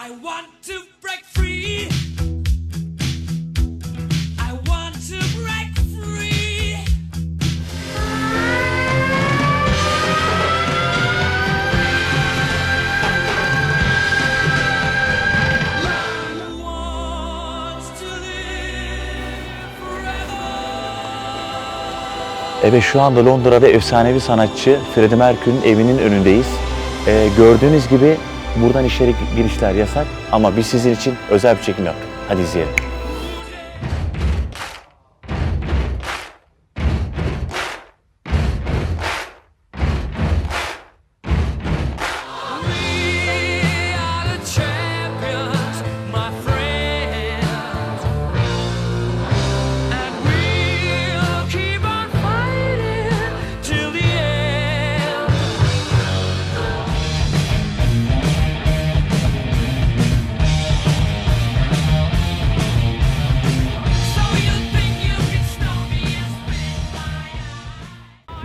I want to break free. Evet şu anda Londra'da efsanevi sanatçı Freddie Mercury'nin evinin önündeyiz. Ee, gördüğünüz gibi buradan içeri girişler yasak ama biz sizin için özel bir çekim yaptık. Hadi izleyelim.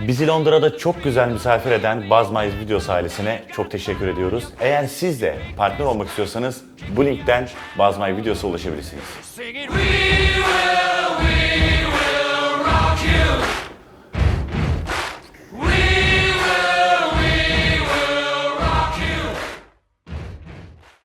Bizi Londra'da çok güzel misafir eden Miles Videos ailesine çok teşekkür ediyoruz. Eğer siz de partner olmak istiyorsanız bu linkten Buzz My Videos'a ulaşabilirsiniz.